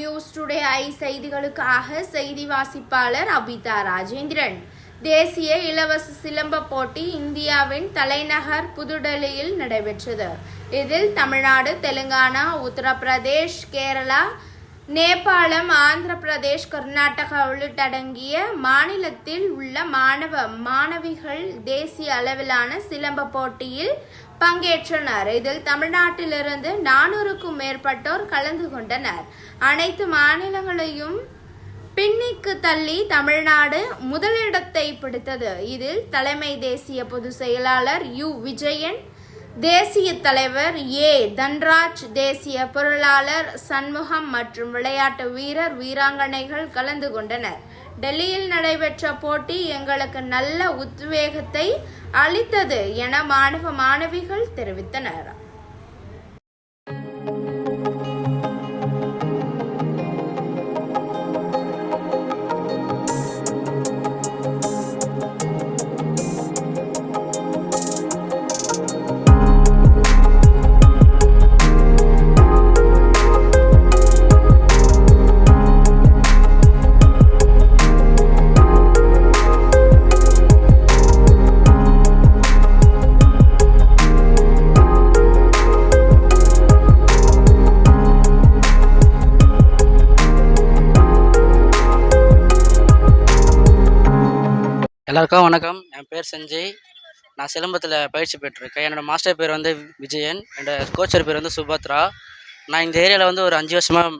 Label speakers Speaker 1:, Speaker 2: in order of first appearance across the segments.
Speaker 1: News today I செய்திகளுக்காக செய்தி வாசிப்பாளர் அபிதா ராஜேந்திரன். தேசிய இலவச சிலம்ப போட்டி இந்தியாவின் தலைநகர் புதுடெல்லியில் நடைபெற்றது. இதில் தமிழ்நாடு தெலுங்கானா உத்தரப்பிரதேஷ் கேரளா நேபாளம் ஆந்திர பிரதேஷ் கர்நாடகா உள்ளிட்டடங்கிய மாநிலத்தில் உள்ள மாணவ மாணவிகள் தேசிய அளவிலான சிலம்ப போட்டியில் பங்கேற்றனர். இதில் தமிழ்நாட்டிலிருந்து நானூறுக்கும் மேற்பட்டோர் கலந்து கொண்டனர். அனைத்து மாநிலங்களையும் பின்னிக்கு தள்ளி தமிழ்நாடு முதலிடத்தை பிடித்தது. இதில் தலைமை தேசிய பொதுச் செயலாளர் யு. விஜயன் தேசிய தலைவர் ஏ. தன்ராஜ் தேசிய பொருளாளர் சண்முகம் மற்றும் விளையாட்டு வீரர் வீராங்கனைகள் கலந்து கொண்டனர். டெல்லியில் நடைபெற்ற போட்டி எங்களுக்கு நல்ல உத்வேகத்தை அளித்தது என மாணவ மாணவிகள் தெரிவித்தனர்.
Speaker 2: எல்லாருக்கும் வணக்கம். என் பேர் சஞ்சய் நான் சிலம்பத்தில் பயிற்சி பெற்றிருக்கேன். என்னோடய மாஸ்டர் பேர் வந்து விஜயன். என்னோடய கோச்சர் பேர் வந்து சுபத்ரா. நான் இந்த ஏரியாவில் வந்து ஒரு அஞ்சு வருஷமாக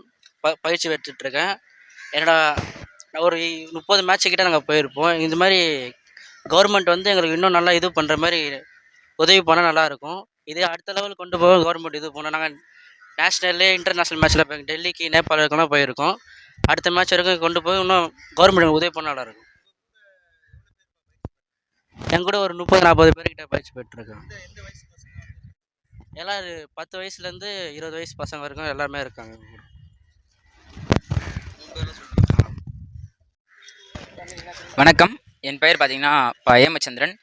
Speaker 2: ப பயிற்சி பெற்றுட்ருக்கேன். என்னோட நான் ஒரு முப்பது மேட்ச்சுக்கிட்ட நாங்கள் போயிருப்போம். இந்த மாதிரி கவர்மெண்ட் வந்து எங்களுக்கு இன்னும் நல்லா இது பண்ணுற மாதிரி உதவி பண்ணால் நல்லாயிருக்கும் இதே அடுத்த லெவல் கொண்டு போக கவர்மெண்ட் இது பண்ணோம் நாங்கள் நேஷ்னல்லு இன்டர்நேஷ்னல் மேட்ச்சில் டெல்லிக்கு நேபாளுக்கெல்லாம் போயிருக்கோம். அடுத்த மேட்ச் வரைக்கும் கொண்டு போய் இன்னும் கவர்மெண்ட் உதவி பண்ண நல்லாயிருக்கும் என் கூட ஒரு முப்பது நாற்பது பேர்கிட்ட பயிற்சி போயிட்டுருக்காங்க எல்லாம் பத்து வயசுலேருந்து இருபது வயசு பசங்க வரைக்கும் எல்லாருமே இருக்காங்க கூட.
Speaker 3: வணக்கம். என் பெயர் பார்த்தீங்கன்னா ஹேமச்சந்திரன் ஏமச்சந்திரன்.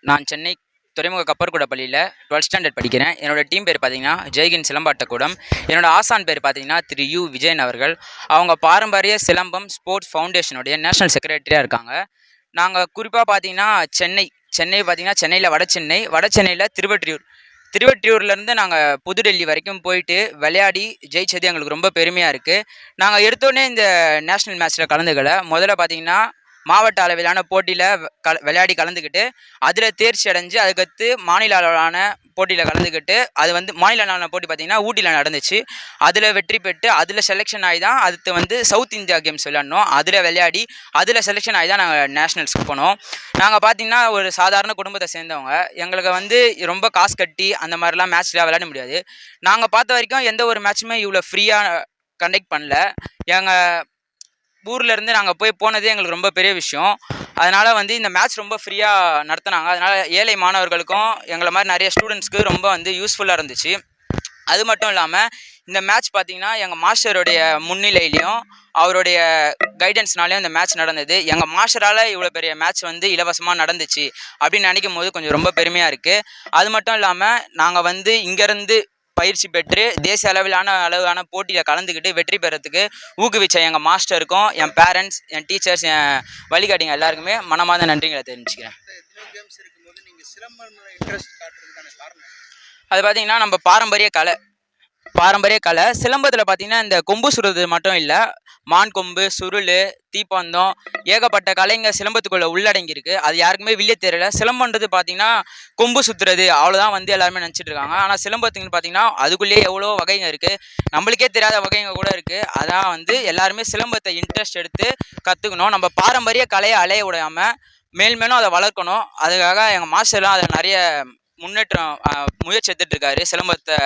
Speaker 3: நான் சென்னை துறைமுக கப்பர்கூட பள்ளியில் டுவெல்த் ஸ்டாண்டர்ட் படிக்கிறேன். என்னோட டீம் பேர் பார்த்தீங்கன்னா ஜெய்கின் சிலம்பாட்டக்கூடம். என்னோட ஆசான் பேர் பார்த்தீங்கன்னா திரு யு. விஜயன் அவர்கள். அவங்க பாரம்பரிய சிலம்பம் ஸ்போர்ட்ஸ் ஃபவுண்டேஷனுடைய நேஷனல் செக்ரட்டரியாக இருக்காங்க. நாங்கள் குறிப்பாக பார்த்தீங்கன்னா சென்னை சென்னை பார்த்தீங்கன்னா சென்னையில் வட சென்னை வட சென்னையில் திருவற்றியூர். திருவற்றியூர்லேருந்து நாங்கள் புதுடெல்லி வரைக்கும் போயிட்டு விளையாடி ஜெயிச்சது எங்களுக்கு ரொம்ப பெருமையாக இருக்குது நாங்கள் எடுத்தோடனே இந்த நேஷ்னல் மேட்ச்சில் கலந்துக்கல. முதல்ல பார்த்தீங்கன்னா மாவட்ட அளவிலான போட்டியில் க விளையாடி கலந்துக்கிட்டு அதில் தேர்ச்சி அடைஞ்சு அதுக்கடுத்து மாநில அளவிலான போட்டியில் கலந்துக்கிட்டு அது வந்து மாநில அளவிலான போட்டி பார்த்திங்கன்னா ஊட்டியில் நடந்துச்சு. அதில் வெற்றி பெற்று அதில் செலெக்ஷன் ஆகி தான் அடுத்து வந்து சவுத் இந்தியா கேம்ஸ் விளையாடணும். அதில் விளையாடி அதில் செலெக்ஷன் ஆகி தான் நாங்கள் நேஷ்னல்ஸ்க்கு போனோம். நாங்கள் பார்த்திங்கன்னா ஒரு சாதாரண குடும்பத்தை சேர்ந்தவங்க. எங்களுக்கு வந்து ரொம்ப காசு கட்டி அந்த மாதிரிலாம் மேட்ச்லாம் விளையாட முடியாது. நாங்கள் பார்த்த வரைக்கும் எந்த ஒரு மேட்ச்சுமே இவ்வளோ ஃப்ரீயாக கண்டக்ட் பண்ணல. எங்கள் ஊர்லேருந்து நாங்கள் போய் போனதே எங்களுக்கு ரொம்ப பெரிய விஷயம். அதனால் வந்து இந்த மேட்ச் ரொம்ப ஃப்ரீயாக நடத்தினாங்க. அதனால் ஏழை மாணவர்களுக்கும் எங்களை மாதிரி நிறைய ஸ்டூடெண்ட்ஸ்க்கு ரொம்ப வந்து யூஸ்ஃபுல்லாக இருந்துச்சு. அது மட்டும் இல்லாமல் இந்த மேட்ச் பார்த்தீங்கன்னா எங்கள் மாஸ்டருடைய முன்னிலையிலையும் அவருடைய கைடன்ஸ்னாலையும் இந்த மேட்ச் நடந்தது. எங்கள் மாஸ்டரால் இவ்வளோ பெரிய மேட்ச் வந்து இலவசமாக நடந்துச்சு அப்படின்னு நினைக்கும் போது கொஞ்சம் ரொம்ப பெருமையாக இருக்குது அது மட்டும் இல்லாமல் நாங்கள் வந்து இங்கேருந்து பயிற்சி பெற்று தேசிய அளவிலான அளவிலான போட்டியில் கலந்துக்கிட்டு வெற்றி பெறத்துக்கு ஊக்குவிச்ச எங்கள் மாஸ்டருக்கும் என் பேரண்ட்ஸ் என் டீச்சர்ஸ் என் வழிகாட்டிங்க எல்லாருக்குமே மனமார்ந்த நன்றிகளை தெரிஞ்சுக்கிறேன்? அது பார்த்தீங்கன்னா நம்ம பாரம்பரிய கலை பாரம்பரிய கலை. சிலம்பத்தில் பார்த்தீங்கன்னா இந்த கொம்பு சுடுறது மட்டும் இல்லை. மான் கொம்பு சுருள் தீப்பந்தம் ஏகப்பட்ட கலைங்க சிலம்பத்துக்குள்ள உள்ளடங்கியிருக்கு. அது யாருக்குமே வெளியே தெரியல. சிலம்பன்றது பார்த்தீங்கன்னா கொம்பு சுற்றுறது அவ்வளோதான் வந்து எல்லாருமே நினச்சிட்டு இருக்காங்க. ஆனால் சிலம்பத்துக்குன்னு பார்த்தீங்கன்னா அதுக்குள்ளேயே எவ்வளோ வகைங்க இருக்குது நம்மளுக்கே தெரியாத வகைங்க கூட இருக்குது அதான் வந்து எல்லாருமே சிலம்பத்தை இன்ட்ரெஸ்ட் எடுத்து கற்றுக்கணும் நம்ம பாரம்பரிய கலையை அலைய விடாமல் மேல் மேலும் அதை வளர்க்கணும். அதுக்காக எங்கள் மாஸ்டர்லாம் அதை நிறைய முன்னேற்றம் முயற்சி எடுத்துட்டு இருக்காரு சிலம்பத்தை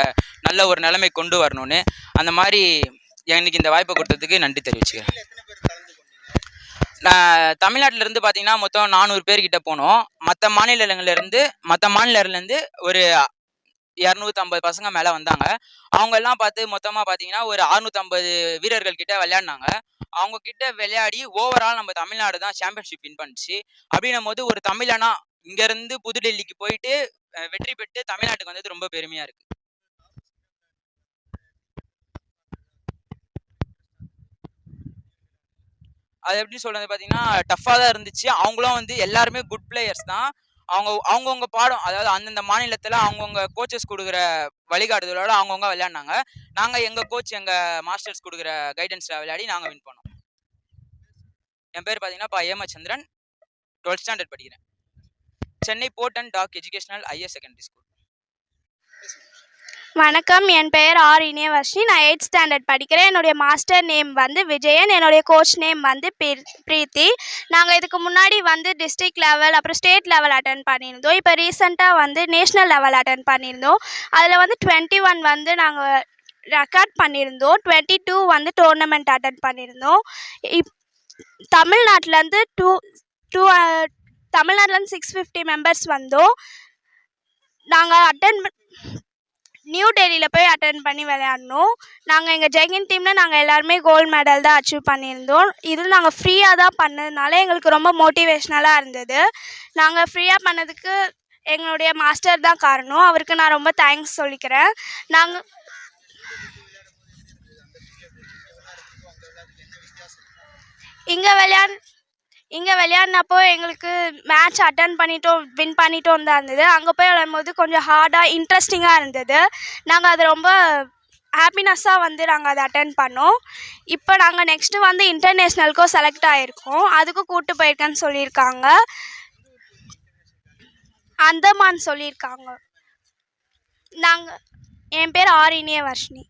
Speaker 3: நல்ல ஒரு நிலைமை கொண்டு வரணும்னு. அந்த மாதிரி எனக்கு இந்த வாய்ப்பை கொடுத்ததுக்கு நன்றி தெரிவிச்சுக்கிறேன்.
Speaker 4: இதுல எத்தனை பேர் கலந்து கொண்டீங்க?
Speaker 3: நான் தமிழ்நாட்டுல இருந்து பார்த்தீங்கன்னா மொத்தம் நானூறு பேர்கிட்ட போனோம். மற்ற மாநிலங்கள்ல இருந்து மற்ற மாநிலங்கள்லேருந்து ஒரு இரநூத்தம்பது பசங்க மேலே வந்தாங்க. அவங்க எல்லாம் பார்த்து மொத்தமாக பார்த்தீங்கன்னா ஒரு அறுநூத்தம்பது வீரர்கள் கிட்ட விளையாடினாங்க. அவங்க கிட்ட விளையாடி ஓவரால் நம்ம தமிழ்நாடு தான் சாம்பியன்ஷிப் வின் பண்ணுச்சு. அப்படின்னும் போது ஒரு தமிழனா இங்கேருந்து புதுடெல்லிக்கு போயிட்டு வெற்றி பெற்று தமிழ்நாட்டுக்கு வந்தது ரொம்ப பெருமையாக இருக்கு. அது எப்படி சொல்றது பார்த்தீங்கன்னா டஃப்பாக தான் இருந்துச்சு. அவங்களும் வந்து எல்லாருமே குட் பிளேயர்ஸ் தான். அவங்க அவங்கவுங்க பாடம் அதாவது அந்தந்த மாநிலத்தில் அவங்கவுங்க கோச்சஸ் கொடுக்குற வழிகாட்டுதலோட அவங்கவுங்க விளையாடினாங்க. நாங்கள் எங்கள் கோச் எங்கள் மாஸ்டர்ஸ் கொடுக்குற கைடன்ஸில் விளையாடி நாங்கள் வின் பண்ணோம். என் பேர் பார்த்தீங்கன்னா பா. ஏமச்சந்திரன் டுவெல்த் ஸ்டாண்டர்ட் படிக்கிறேன். Chennai port and dock educational higher secondary school.
Speaker 5: வணக்கம். என் பெயர் ஆர் இனியவர்ஷினி. நான் எயிட் ஸ்டாண்டர்ட் படிக்கிறேன். என்னுடைய மாஸ்டர் நேம் வந்து விஜயன். என்னுடைய கோச் நேம் வந்து பிரீத்தி. நாங்கள் இதுக்கு முன்னாடி வந்து டிஸ்ட்ரிக்ட் லெவல் அப்புறம் ஸ்டேட் லெவல் அட்டன் பண்ணியிருந்தோம். இப்போ ரீசெண்டாக வந்து நேஷ்னல் லெவல் அட்டன் பண்ணியிருந்தோம். அதில் வந்து டுவெண்ட்டி ஒன் வந்து நாங்கள் ரெக்கார்ட் பண்ணியிருந்தோம். டுவெண்ட்டி டூ வந்து டோர்னமெண்ட் அட்டன் பண்ணியிருந்தோம். இப் தமிழ்நாட்டிலேருந்து டூ டூ தமிழ்நாட்டிலேருந்து சிக்ஸ் ஃபிஃப்டி மெம்பர்ஸ் வந்தோம். நாங்கள் அட்டன் நியூ டெல்லியில் போய் அட்டன் பண்ணி விளையாடணும் நாங்கள் எங்கள் ஜெகன் டீமில் நாங்கள் எல்லாருமே கோல்டு மெடல் தான் அச்சீவ் பண்ணியிருந்தோம். இது நாங்கள் ஃப்ரீயாக தான் பண்ணதுனால எங்களுக்கு ரொம்ப மோட்டிவேஷ்னலாக இருந்தது. நாங்கள் ஃப்ரீயாக பண்ணதுக்கு எங்களுடைய மாஸ்டர் தான் காரணம். அவருக்கு நான் ரொம்ப தேங்க்ஸ் சொல்லிக்கிறேன். நாங்கள் இங்கே விளையாட் இங்கே விளையாடினப்போ எங்களுக்கு மேட்ச் அட்டன் பண்ணிட்டோம் வின் பண்ணிட்டோம் தான் இருந்தது. அங்கே போய் விளையாடும்போது கொஞ்சம் ஹார்டாக இன்ட்ரெஸ்டிங்காக இருந்தது. நாங்கள் அது ரொம்ப ஹாப்பினஸ்ஸாக வந்து நாங்கள் அதை அட்டன் பண்ணோம். இப்போ நாங்கள் நெக்ஸ்ட்டு வந்து இன்டர்நேஷ்னலுக்கும் செலக்ட் ஆகிருக்கோம் அதுக்கும் கூப்பிட்டு போயிருக்கேன்னு சொல்லியிருக்காங்க. அந்தமான் சொல்லியிருக்காங்க. நாங்கள் என் பேர் ஆரினிய வர்ஷினி.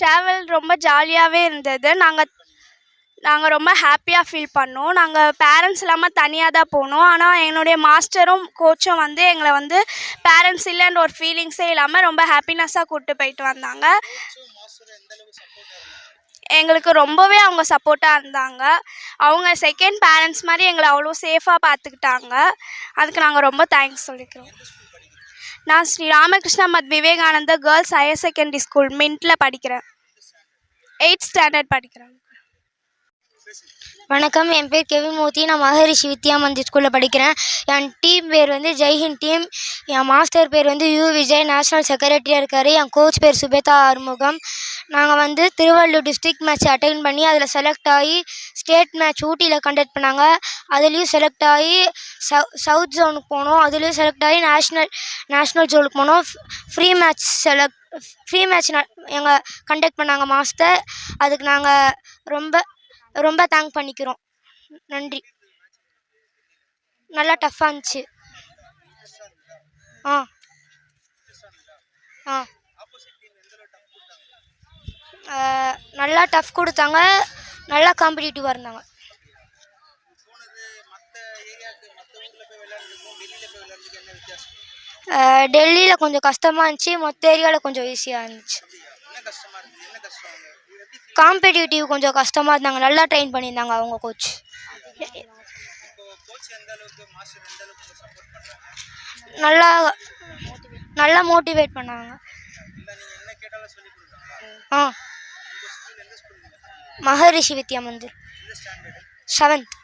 Speaker 5: ட்ராவல் ரொம்ப ஜாலியாகவே இருந்தது. நாங்கள் நாங்கள் ரொம்ப ஹாப்பியாக ஃபீல் பண்ணோம். நாங்கள் பேரண்ட்ஸ் இல்லாமல் தனியாக தான் போனோம். ஆனால் என்னுடைய மாஸ்டரும் கோச்சும் வந்து எங்களை வந்து பேரண்ட்ஸ் இல்லைன்ற ஒரு ஃபீலிங்ஸே இல்லாமல் ரொம்ப ஹாப்பினஸ்ஸாக கூப்பிட்டு போயிட்டு வந்தாங்க. எங்களுக்கு ரொம்பவே அவங்க சப்போர்ட்டாக இருந்தாங்க. அவங்க செகண்ட் பேரண்ட்ஸ் மாதிரி எங்களை அவ்வளோ சேஃபாக பார்த்துக்கிட்டாங்க அதுக்கு நாங்கள் ரொம்ப தேங்க்ஸ் சொல்லிக்கிறோம். நான் Sri Ramakrishna Math Vivekananda girls higher secondary school மின்ட்டில் படிக்கிறேன். எயிட் ஸ்டாண்டர்ட் படிக்கிறேன்.
Speaker 6: வணக்கம். என் பேர் கெவின் மூர்த்தி. நான் மகரிஷி வித்யா மந்திர் ஸ்கூலில் படிக்கிறேன். என் டீம் பேர் வந்து ஜெய்ஹிந்த் டீம் என் மாஸ்டர் பேர் வந்து யூ விஜய். நேஷ்னல் செக்ரட்டரியாக இருக்கார். என் கோச் பேர் சுபேதா ஆறுமுகம். நாங்கள் வந்து திருவள்ளூர் டிஸ்ட்ரிக்ட் மேட்ச் அட்டன் பண்ணி அதில் செலக்ட் ஆகி ஸ்டேட் மேட்ச் ஊட்டியில் கண்டக்ட் பண்ணாங்க. அதுலேயும் செலக்ட் ஆகி சவு சவுத் ஜோனுக்கு போனோம். அதுலேயும் செலக்ட் ஆகி நேஷ்னல் நேஷ்னல் ஜோனுக்கு போனோம். Free match select free match எங்கள் கண்டக்ட் பண்ணாங்க மாஸ்டர் அதுக்கு நாங்கள் ரொம்ப ரொம்ப தேங்க் பண்ணிக்கிறோம். நன்றி. நல்லா டஃப்பாக இருந்துச்சு. ஆ. ஆ. நல்லா டஃப் கொடுத்தாங்க. நல்லா காம்படிட்டிவாக இருந்தாங்க.
Speaker 4: டெல்லியில்
Speaker 6: கொஞ்சம் கஷ்டமாக இருந்துச்சு. மொத்த ஏரியாவில் கொஞ்சம் ஈஸியாக இருந்துச்சு.
Speaker 4: கஷ்டமா இருந்தது என்ன கஷ்டம்
Speaker 6: காம்படிட்டிவ் கொஞ்சம் கஷ்டமாக இருந்தாங்க. நல்லா ட்ரெயின் பண்ணியிருந்தாங்க அவங்க கோச் நல்லா நல்லா மோட்டிவேட் பண்ணாங்க. ஆ. மகரிஷி வித்யா மந்திர் செவன்த்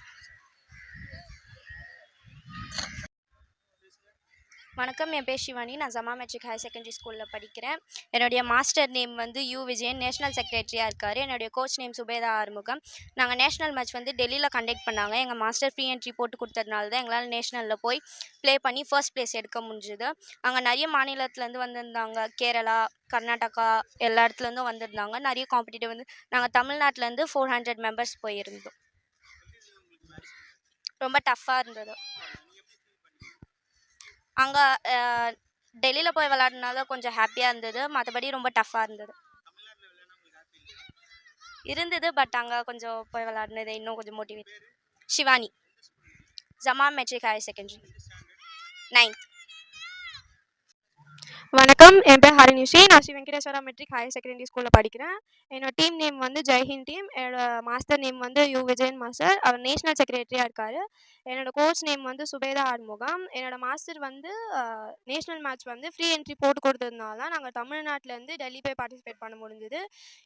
Speaker 7: வணக்கம். என் பேர் சிவானி நான் ஜமா மெட்ரிக் ஹையர் செகண்டரி ஸ்கூலில் படிக்கிறேன். என்னுடைய மாஸ்டர் நேம் வந்து யூ விஜயன் நேஷனல் செக்ரட்டரியாக இருக்கார். என்னுடைய கோச் நேம் சுபேதா ஆறுமுகம் நாங்கள் நேஷனல் மேட்ச் வந்து டெல்லியில் கண்டக்ட் பண்ணாங்க. எங்கள் மாஸ்டர் ஃப்ரீ என்ட்ரி போட்டு கொடுத்ததுனால தான் எங்களால் நேஷனலில் போய் ப்ளே பண்ணி ஃபர்ஸ்ட் ப்ளேஸ் எடுக்க முடிஞ்சுது. அங்கே நிறைய மாநிலத்துலேருந்து வந்திருந்தாங்க. கேரளா கர்நாடகா எல்லா இடத்துலேருந்தும் வந்திருந்தாங்க. நிறைய காம்படிட்டிவ் வந்து நாங்கள் தமிழ்நாட்டிலேருந்து ஃபோர் ஹண்ட்ரட் மெம்பர்ஸ் போயிருந்தோம். ரொம்ப டஃப்பாக இருந்தது. அங்கே டெல்லியில் போய் விளாட்னால கொஞ்சம் ஹாப்பியாக இருந்தது. மற்றபடி ரொம்ப டஃப்பாக இருந்தது. இருந்தது பட் அங்கே கொஞ்சம் போய் விளாட்னது இன்னும் கொஞ்சம் மோட்டிவேட் ஷிவானி ஜமா மெட்ரிக் ஹையர் செகண்டரி நைன்த்
Speaker 8: வணக்கம். என் பேர் ஹரிநிஷி. நான் Sri Venkateswara matric higher secondary ஸ்கூலில் படிக்கிறேன். என்னோட டீம் நேம் வந்து ஜெய்ஹிந்த் டீம் என்னோட மாஸ்டர் நேம் வந்து யூ விஜயன் மாஸ்டர் அவர் நேஷனல் செக்ரட்டரியாக இருக்கார். என்னோட கோச் நேம் வந்து சுபேதா ஆறுமுகம். என்னோட மாஸ்டர் வந்து நேஷனல் மேட்ச் வந்து ஃப்ரீ என்ட்ரி போட்டு கொடுத்ததுனால நாங்கள் தமிழ்நாட்டிலேருந்து டெல்லி போய் பார்ட்டிசிபேட் பண்ண முடிஞ்சுது.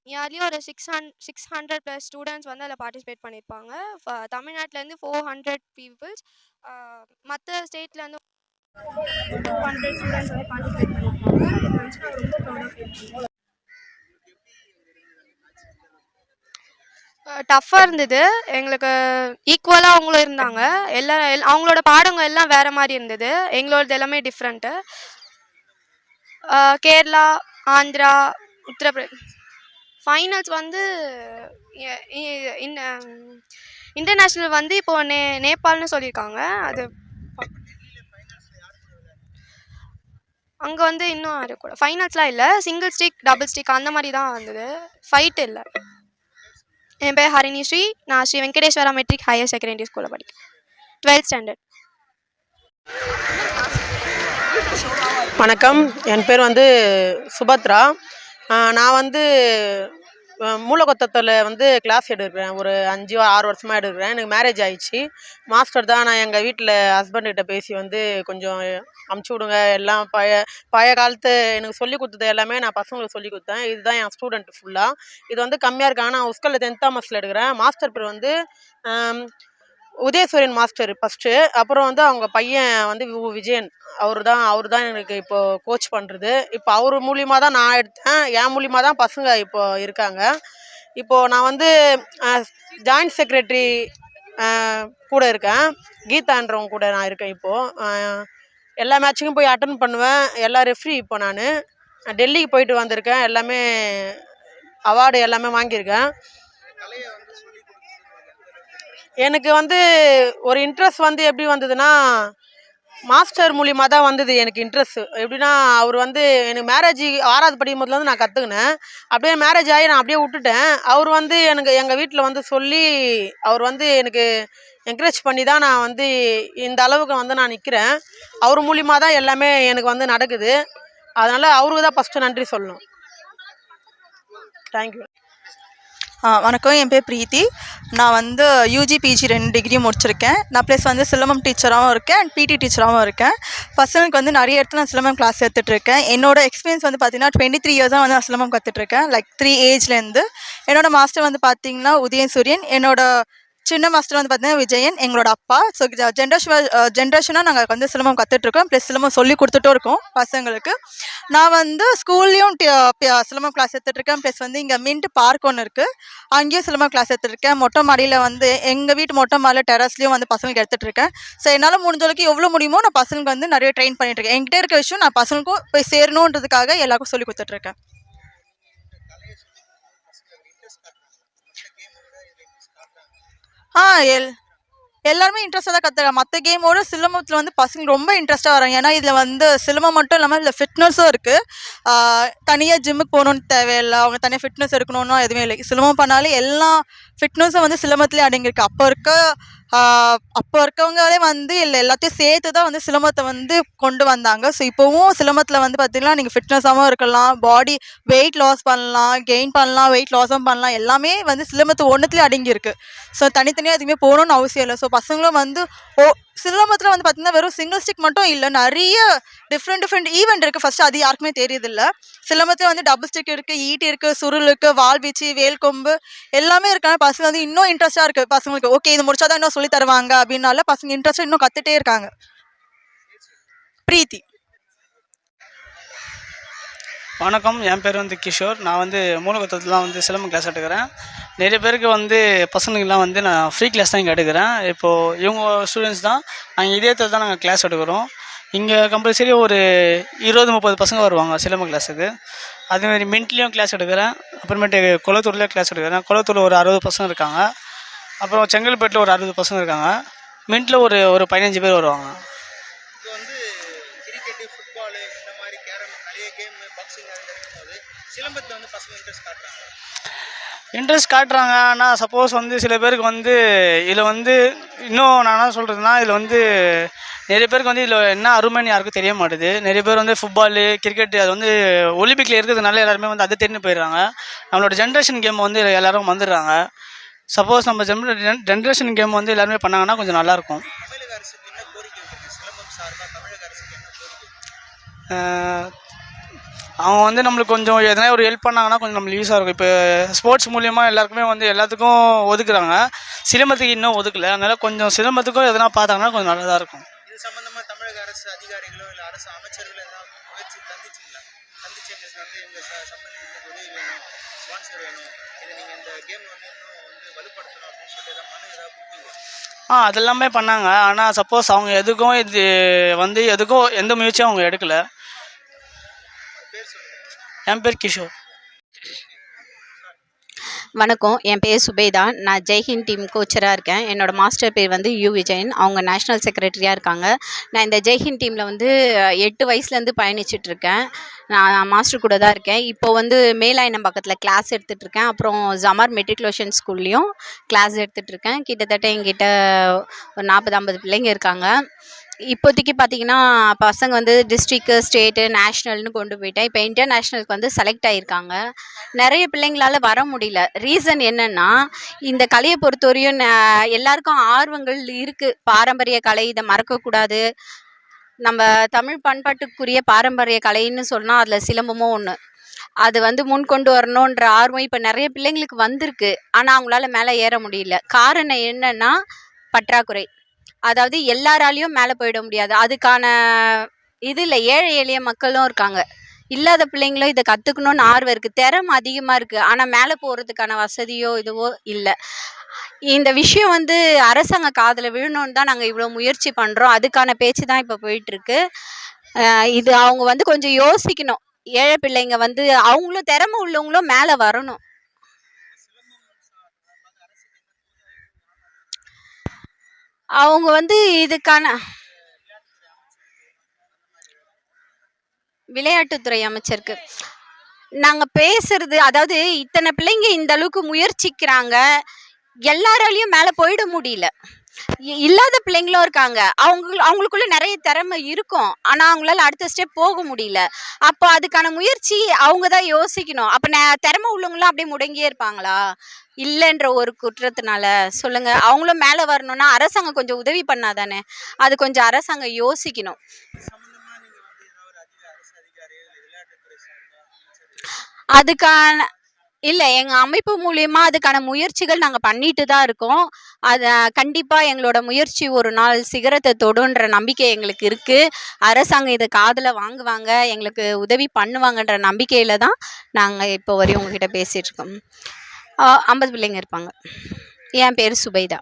Speaker 8: இயர்லியும் ஒரு six hunt six hundred plus students வந்து அதில் பார்ட்டிசிபேட் பண்ணியிருப்பாங்க ஃப- தமிழ்நாட்டிலேருந்து ஃபோர் ஹண்ட்ரட் பீப்புள்ஸ் மற்ற ஸ்டேட்லேருந்து ஹண்ட்ரட் ஸ்டூடெண்ட்ஸ் வந்து பார்ட்டிசிபேட் நினச்சி நான் ரொம்ப ப்ரௌடாக ஃபீல் பண்ணுறேன் டஃப்பாக இருந்தது. எங்களுக்கு ஈக்குவலாக அவங்களும் இருந்தாங்க. எல்லா எல் அவங்களோட பாடங்கள் எல்லாம் வேறு மாதிரி இருந்தது. எங்களோடது எல்லாமே different uh, Kerala Andhra Uttar Pradesh. Finals வந்து இன்டர்நேஷ்னல் um, வந்து இப்போது நே நேபாள்னு சொல்லியிருக்காங்க. அது அங்கே வந்து இன்னும் யாரும் கூட ஃபைனல்ஸ்லாம் இல்லை. சிங்கிள் ஸ்டிக் டபுள் ஸ்டிக் அந்த மாதிரி தான் வந்தது. ஃபைட் இல்லை. என் பேர் ஹரிணி ஸ்ரீ. நான் Sri Venkateswara matric higher secondary ஸ்கூலில் படிக்கிறேன். டுவெல்த் ஸ்டாண்டர்ட்
Speaker 9: வணக்கம். என் பேர் வந்து சுபத்ரா. நான் வந்து மூலகொத்தத்தில் வந்து கிளாஸ் எடுக்கிறேன். ஒரு அஞ்சு ஆறு வருஷமாக எடுக்கிறேன். எனக்கு மேரேஜ் ஆயிடுச்சு. மாஸ்டர் தான் நான் எங்கள் வீட்டில் ஹஸ்பண்ட்கிட்ட பேசி வந்து கொஞ்சம் அமுச்சு விடுங்க. எல்லாம் பழைய பழைய காலத்து எனக்கு சொல்லி கொடுத்தது எல்லாமே நான் பசங்களுக்கு சொல்லி கொடுத்தேன். இதுதான் என் ஸ்டூடெண்ட் ஃபுல்லாக இது வந்து கம்மியாக இருக்காங்க நான் உஸ்கல்ல டென்த் தாமஸில் எடுக்கிறேன். மாஸ்டர் பேர் வந்து உதயசூரியன் மாஸ்டர் ஃபஸ்ட்டு அப்புறம் வந்து அவங்க பையன் வந்து வி- விஜயன். அவர் தான் அவர் தான் எனக்கு இப்போது கோச் பண்ணுறது இப்போ அவர் மூலியமாக தான் நான் எடுத்தேன். என் மூலியமாக தான் பசங்க இப்போது இருக்காங்க. இப்போது நான் வந்து ஜாயிண்ட் செக்ரட்டரி கூட இருக்கேன். கீதான்றவங்க கூட நான் இருக்கேன் இப்போது எல்லா மேட்சுக்கும் போய் அட்டன் பண்ணுவேன். எல்லா ரெஃப்ரி இப்போ நான். டெல்லிக்கு போயிட்டு வந்திருக்கேன். எல்லாமே அவார்டு எல்லாமே வாங்கியிருக்கேன்
Speaker 4: கலையை வந்து சொல்லி கொடுக்குறது
Speaker 9: எனக்கு வந்து ஒரு இன்ட்ரெஸ்ட் வந்து எப்படி வந்ததுன்னா மாஸ்டர் மூலியமாக தான் வந்தது எனக்கு இன்ட்ரெஸ்ட் எப்படின்னா அவர் வந்து எனக்கு மேரேஜ் ஆறாவது படிக்கும் போதுல வந்து நான் கற்றுக்கினேன் அப்படியே மேரேஜ் ஆகி நான் அப்படியே விட்டுட்டேன். அவர் வந்து எனக்கு எங்கள் வீட்டில் வந்து சொல்லி அவர் வந்து எனக்கு என்கரேஜ் பண்ணி தான் நான் வந்து இந்த அளவுக்கு வந்து நான் நிற்கிறேன் அவர் மூலியமாக தான் எல்லாமே எனக்கு வந்து நடக்குது. அதனால் அவருக்கு தான் ஃபஸ்ட்டு நன்றி சொல்லணும். தேங்க்யூ
Speaker 10: வணக்கம். என் பேர் பிரீத்தி. நான் வந்து யூஜி பிஜி ரெண்டு டிகிரி முடிச்சிருக்கேன். நான் ப்ளஸ் வந்து சிலம்பம் டீச்சராகவும் இருக்கேன் அண்ட் பிடி டீச்சராகவும் இருக்கேன். பசங்களுக்கு வந்து நிறைய இடத்துல நான் சிலம்பம் கிளாஸ் எடுத்துகிட்ருக்கேன் என்னோட எக்ஸ்பீரியன்ஸ் வந்து பார்த்தீங்கன்னா டுவெண்ட்டி த்ரீ இயர்ஸாக வந்து நான் சிலம்பம் கற்றுட்ருக்கேன் லைக் த்ரீ ஏஜ்லேருந்து என்னோடய மாஸ்டர் வந்து பார்த்தீங்கன்னா உதயன் சூரியன். என்னோடய சின்ன மாஸ்டர் வந்து பார்த்தீங்கன்னா விஜயன் எங்களோட அப்பா. ஸோ ஜென்ரேஷன் ஜென்ரேஷனாக நாங்கள் வந்து சிலம்பம் கற்றுட்ருக்கோம் ப்ளஸ் சிலம்பம் சொல்லி கொடுத்துட்டும் இருக்கோம் பசங்களுக்கு. நான் வந்து ஸ்கூல்லேயும் சிலம்பம் கிளாஸ் எடுத்துகிட்ருக்கேன் ப்ளஸ் வந்து இங்கே மின்ட் பார்க் ஒன்று இருக்குது அங்கேயும் சிலம்பம் கிளாஸ் எடுத்துருக்கேன் மொட்டை மாடியில் வந்து எங்கள் வீட்டு மொட்டை மாடியில் டெரஸ்லேயும் வந்து பசங்களுக்கு எடுத்துகிட்டு இருக்கேன் ஸோ என்னால் முடிஞ்சளவுக்கு எவ்வளோ முடியுமோ நான் பசங்களுக்கு வந்து நிறைய ட்ரெயின் பண்ணிட்டுருக்கேன் என்கிட்ட இருக்க விஷயம் நான் பசங்களுக்கும் போய் சேரணுன்றதுக்காக எல்லாருக்கும் சொல்லி கொடுத்துட்ருக்கேன். ஆ எல் எல்லாருமே இன்ட்ரெஸ்ட்டாக தான் கற்றுக்கலாம் மற்ற கேமோட சிலம்பத்தில் வந்து பசங்க ரொம்ப இன்ட்ரெஸ்ட்டாக வராங்க. ஏன்னா இதில் வந்து சிலம்பம் மட்டும் இல்லாமல் இதில் ஃபிட்னஸும் இருக்குது தனியாக ஜிம்முக்கு போகணுன்னு தேவையில்லை. அவங்க தனியாக ஃபிட்னஸ் இருக்கணும்னா எதுவுமே இல்லை. சிலம்பம் பண்ணாலே எல்லா ஃபிட்னஸும் வந்து சிலம்பத்துலேயே அடங்கியிருக்கு. அப்போ இருக்க அப்போ இருக்கவங்களே வந்து இல்லை எல்லாத்தையும் சேர்த்து தான் வந்து சிலம்பத்தை வந்து கொண்டு வந்தாங்க. ஸோ இப்போவும் சிலம்பத்தில் வந்து பார்த்திங்கன்னா நீங்கள் ஃபிட்னஸாகவும் இருக்கலாம் பாடி வெயிட் லாஸ் பண்ணலாம் கெயின் பண்ணலாம் வெயிட் லாஸும் பண்ணலாம் எல்லாமே வந்து சிலம்பத்து ஒன்றுத்துலேயும் அடங்கியிருக்கு. ஸோ தனித்தனியாக எதுவுமே போகணுன்னு அவசியம் இல்லை. ஸோ பசங்களும் வந்து ஓ சிலம்பத்தில் வந்து பார்த்தீங்கன்னா வெறும் சிங்கிள் ஸ்டிக் மட்டும் இல்லை நிறைய டிஃப்ரெண்ட் டிஃப்ரெண்ட் ஈவெண்ட் இருக்குது ஃபஸ்ட்டு அது யாருக்குமே தெரியுதில்ல சிலம்பத்தில் வந்து டபுள் ஸ்டிக் இருக்குது ஈட்டி இருக்குது சுருள் இருக்குது வால் வீச்சு வேல் கொம்பு எல்லாமே இருக்காங்க. பசங்க வந்து இன்னும் இன்ட்ரெஸ்ட்டாக இருக்குது பசங்களுக்கு ஓகே இது முடிச்சா தான் இன்னும் சொல்லி தருவாங்க அப்படின்னால பசங்க இன்ட்ரெஸ்ட்டாக இன்னும் கற்றுட்டே இருக்காங்க. பிரீத்தி.
Speaker 11: வணக்கம் என் பேர் வந்து கிஷோர். நான் வந்து மூலகத்தத்துலாம் வந்து சிலம்பம் கிளாஸ் எடுக்கிறேன். நிறைய பேருக்கு வந்து பசங்களுக்கெல்லாம் வந்து நான் ஃப்ரீ கிளாஸ் தான் இங்கே எடுக்கிறேன். இப்போது இவங்க ஸ்டூடெண்ட்ஸ் தான் நாங்கள் இதே தான் நாங்கள் கிளாஸ் எடுக்கிறோம். இங்கே கம்பல்சரி ஒரு இருபது முப்பது பசங்க வருவாங்க சிலம்பம் கிளாஸுக்கு அதேமாதிரி மின்ட்லேயும் கிளாஸ் எடுக்கிறேன். அப்புறமேட்டு குளத்தூர்லேயும் கிளாஸ் எடுக்கிறேன். குளத்தூரில் ஒரு அறுபது பசங்க இருக்காங்க. அப்புறம் செங்கல்பேட்டில் ஒரு அறுபது பசங்க இருக்காங்க. மின்ட்டில் ஒரு ஒரு பதினஞ்சு பேர் வருவாங்க.
Speaker 4: சிலம்பத்தில் வந்து பசங்க இன்ட்ரெஸ்ட் காட்டுறாங்க.
Speaker 11: இன்ட்ரெஸ்ட் காட்டுறாங்க. ஆனால் சப்போஸ் வந்து சில பேருக்கு வந்து இதில் வந்து இன்னும் நான் என்ன சொல்கிறதுனா இதில் வந்து நிறைய பேருக்கு வந்து இதில் என்ன அருமைன்னு யாருக்கும் தெரிய மாட்டுது. நிறைய பேர் வந்து ஃபுட்பாலு கிரிக்கெட் அது வந்து ஒலிம்பிக்கில் இருக்கிறதுனால எல்லாருமே வந்து அதை தெரிஞ்சு போயிடுறாங்க. நம்மளோட ஜென்ரேஷன் கேம் வந்து எல்லாரும் வந்துடுறாங்க சப்போஸ் நம்ம ஜென்ரே ஜென்ரேஷன் கேம் வந்து எல்லாருமே பண்ணாங்கன்னா கொஞ்சம் நல்லாயிருக்கும்
Speaker 4: தமிழக அரசுக்கு என்ன கோரிக்கை வைக்கிறீங்க சிலம்பம் சார்பாக தமிழக அரசுக்கு என்ன கோரிக்கை
Speaker 11: ஆஹ் அவங்க வந்து நம்மளுக்கு கொஞ்சம் எதனா ஒரு ஹெல்ப் பண்ணாங்கன்னா கொஞ்சம் நம்மளுக்கு யூஸாக இருக்கும். இப்போ ஸ்போர்ட்ஸ் மூலியமாக எல்லாருக்குமே வந்து எல்லாத்துக்கும் ஒதுக்குறாங்க. சிலம்பத்துக்கு இன்னும் ஒதுக்கல. அதனால் கொஞ்சம் சிலம்பத்துக்கும் எதனா பார்த்தாங்கன்னா கொஞ்சம் நல்லதாக இருக்கும்.
Speaker 4: இது சம்மந்தமாக தமிழக அரசு அரசு அதிகாரிகளோ இல்லை அரசு அமைச்சர்களோ ஏதாவது முயற்சி தந்துச்சிங்களா? தந்துச்சு எங்களுக்கு வந்து எங்கள் ச சம்பந்தத்துக்கு உதவி வேணும் ஸ்பான்சர் வேணும் இதை நீங்கள் இந்த கேம் வந்து இன்னும் வந்து வலுப்படுத்தணும் அப்படின்னு சொல்லிட்டு ஏதாவது மனு ஏதாவது கொடுத்தீங்களா?
Speaker 11: ஆ அதெல்லாமே பண்ணாங்க. ஆனால் சப்போஸ் அவங்க எதுக்கும் இது வந்து எதுக்கும் எந்த முயற்சியும் அவங்க எடுக்கலை. என் பேர் கிஷோர்.
Speaker 12: வணக்கம். என் பேர் சுபேதா. நான் ஜெய்ஹிந்த் டீம் கோச்சராக இருக்கேன். என்னோட மாஸ்டர் பேர் வந்து யூ விஜயன். அவங்க நேஷ்னல் செக்ரட்டரியாக இருக்காங்க. நான் இந்த ஜெய்ஹிந்த் டீமில் வந்து எட்டு வயசுலேருந்து பயணிச்சிட்ருக்கேன் நான் மாஸ்டர் கூட தான் இருக்கேன். இப்போ வந்து மேலாயினம் பக்கத்தில் கிளாஸ் எடுத்துகிட்டு இருக்கேன். அப்புறம் ஜமார் மெட்ரிகுலேஷன் ஸ்கூல்லையும் கிளாஸ் எடுத்துகிட்டு இருக்கேன். கிட்டத்தட்ட எங்கிட்ட ஒரு நாற்பது ஐம்பது பிள்ளைங்க இருக்காங்க. இப்போதைக்கு பார்த்தீங்கன்னா பசங்க வந்து டிஸ்ட்ரிக்கு ஸ்டேட்டு நேஷ்னல்னு கொண்டு போயிட்டேன் இப்போ இன்டர்நேஷ்னலுக்கு வந்து செலக்ட் ஆகியிருக்காங்க நிறைய பிள்ளைங்களால வர முடியல. ரீசன் என்னென்னா இந்த கலையை பொறுத்தவரையும் எல்லாருக்கும் ஆர்வங்கள் இருக்குது பாரம்பரிய கலை இதை மறக்கக்கூடாது. நம்ம தமிழ் பண்பாட்டுக்குரிய பாரம்பரிய கலைன்னு சொன்னால் அதில் சிலம்பமும் ஒன்று அது வந்து முன் கொண்டு வரணுன்ற ஆர்வம் இப்போ நிறைய பிள்ளைங்களுக்கு வந்திருக்கு. ஆனால் அவங்களால மேலே ஏற முடியல. காரணம் என்னன்னா பற்றாக்குறை. அதாவது எல்லாராலையும் மேலே போயிட முடியாது. அதுக்கான இது இல்லை. ஏழை எளிய மக்களும் இருக்காங்க. இல்லாத பிள்ளைங்களும் இதை கற்றுக்கணுன்னு ஆர்வம் இருக்குது திறமை அதிகமாக இருக்குது ஆனால் மேலே போகிறதுக்கான வசதியோ இதுவோ இல்லை. இந்த விஷயம் வந்து அரசாங்க காதில் விழணும்னு தான் நாங்கள் இவ்வளோ முயற்சி பண்ணுறோம் அதுக்கான பேச்சு தான் இப்போ போயிட்டுருக்கு. இது அவங்க வந்து கொஞ்சம் யோசிக்கணும். ஏழை பிள்ளைங்க வந்து அவங்களும் திறமை உள்ளவங்களும் மேலே வரணும். அவங்க வந்து இதுக்கான விளையாட்டுத்துறை அமைச்சருக்கு. நாங்கள் பேசுறது அதாவது இத்தனை பிள்ளைங்க இந்த அளவுக்கு முயற்சிக்கிறாங்க எல்லாராலையும் மேலே போயிட முடியல. இல்லாத பிள்ளைங்களும் இருக்காங்க. அவங்க அவங்களுக்குள்ள நிறைய திறமை இருக்கும். ஆனால் அவங்களால அடுத்த ஸ்டெப் போக முடியல. அப்போ அதுக்கான முயற்சி அவங்க தான் யோசிக்கணும். அப்போ நான் திறமை உள்ளவங்களாம் அப்படியே முடங்கியே இருப்பாங்களா? இல்லைன்ற ஒரு குற்றத்தினால. சொல்லுங்க. அவங்களும் மேலே வரணும்னா அரசாங்கம் கொஞ்சம் உதவி பண்ணாதானே அது கொஞ்சம் அரசாங்கம் யோசிக்கணும். அதுக்கான இல்லை எங்கள் அமைப்பு மூலியமாக அதுக்கான முயற்சிகள் நாங்கள் பண்ணிட்டு தான் இருக்கோம். அதை கண்டிப்பாக எங்களோட முயற்சி ஒரு நாள் சிகரத்தை தொடுன்ற நம்பிக்கை எங்களுக்கு இருக்குது அரசாங்கம் இதை காதில் வாங்குவாங்க எங்களுக்கு உதவி பண்ணுவாங்கன்ற நம்பிக்கையில் தான் நாங்கள் இப்போ வரையும் உங்ககிட்ட பேசிகிட்ருக்கோம் ஐம்பது பிள்ளைங்க இருப்பாங்க. என் பேர் சுபைதா.